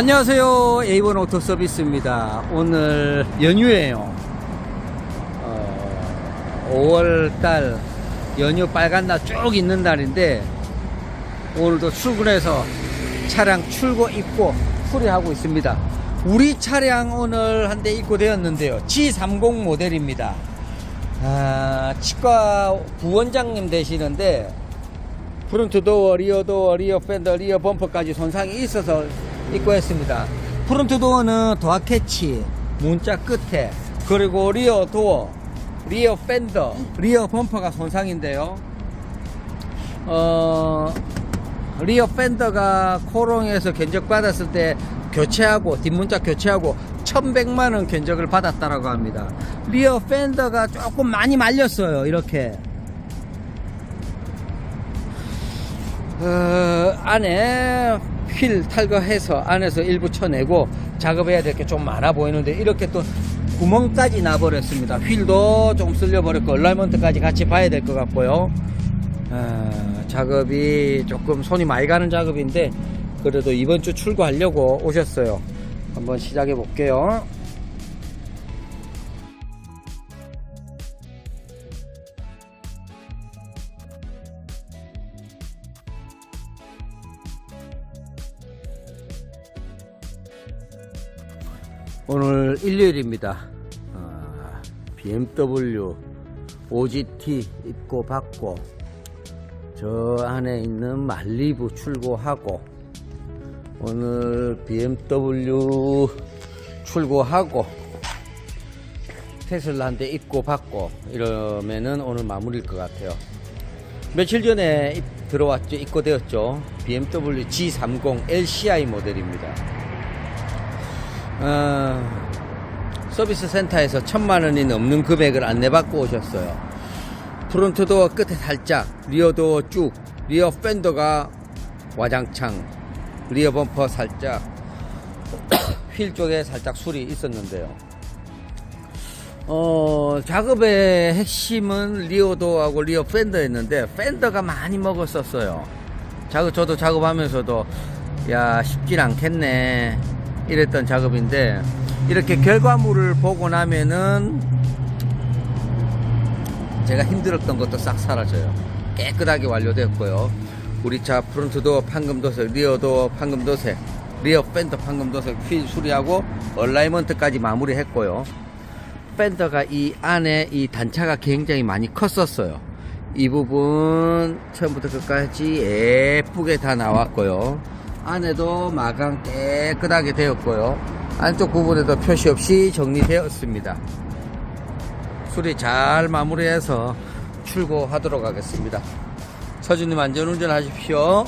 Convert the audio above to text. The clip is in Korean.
안녕하세요. 에이번 오토 서비스입니다. 오늘 연휴예요. 어, 5월달 연휴 빨간 날 쭉 있는 날인데 오늘도 출근해서 차량 출고 입고 수리하고 있습니다. 우리 차량 오늘 한 대 입고되었는데요. G30 모델입니다. 아, 치과 부원장님 되시는데 프론트 도어, 리어 도어, 리어 팬더, 리어 범퍼까지 손상이 있어서 입고 했습니다. 프론트 도어는 도어 캐치, 문자 끝에, 그리고 리어 도어, 리어 팬더, 리어 범퍼가 손상인데요. 어, 리어 팬더가 코롱에서 견적 받았을 때 교체하고, 뒷문자 교체하고, 1100만 원 견적을 받았다라고 합니다. 리어 팬더가 조금 많이 말렸어요, 이렇게. 어, 안에 휠 탈거해서 안에서 일부 쳐내고 작업해야 될 게 좀 많아 보이는데 이렇게 또 구멍까지 나버렸습니다. 휠도 좀 쓸려버렸고 얼라이먼트까지 같이 봐야 될 것 같고요. 어, 작업이 조금 손이 많이 가는 작업인데 그래도 이번 주 출고하려고 오셨어요. 한번 시작해 볼게요. 오늘 일요일입니다. 아, BMW OGT 입고 받고 저 안에 있는 말리부 출고하고 오늘 BMW 출고하고 테슬라 한대 입고 받고 이러면은 오늘 마무리일 것 같아요. 며칠 전에 입- 들어왔죠, 입고 되었죠. BMW G30 LCI 모델입니다. 어, 서비스 센터에서 천만 원이 넘는 금액을 안내받고 오셨어요. 프론트 도어 끝에 살짝, 리어 도어 쭉, 리어 팬더가 와장창, 리어 범퍼 살짝, 휠 쪽에 살짝 술이 있었는데요. 어, 작업의 핵심은 리어 도어하고 리어 팬더였는데, 팬더가 많이 먹었었어요. 작업, 저도 작업하면서도, 야, 쉽진 않겠네. 이랬던 작업인데, 이렇게 결과물을 보고 나면은, 제가 힘들었던 것도 싹 사라져요. 깨끗하게 완료됐고요. 우리 차 프론트 도어 판금 도색, 리어 도어 판금 도색, 리어 팬더 판금 도색, 휠 수리하고 얼라이먼트까지 마무리했고요. 팬더가 이 안에 이 단차가 굉장히 많이 컸었어요. 이 부분 처음부터 끝까지 예쁘게 다 나왔고요. 안에도 마감 깨끗하게 되었고요. 안쪽 부분에도 표시 없이 정리되었습니다. 수리 잘 마무리해서 출고하도록 하겠습니다. 서준님 안전운전 하십시오.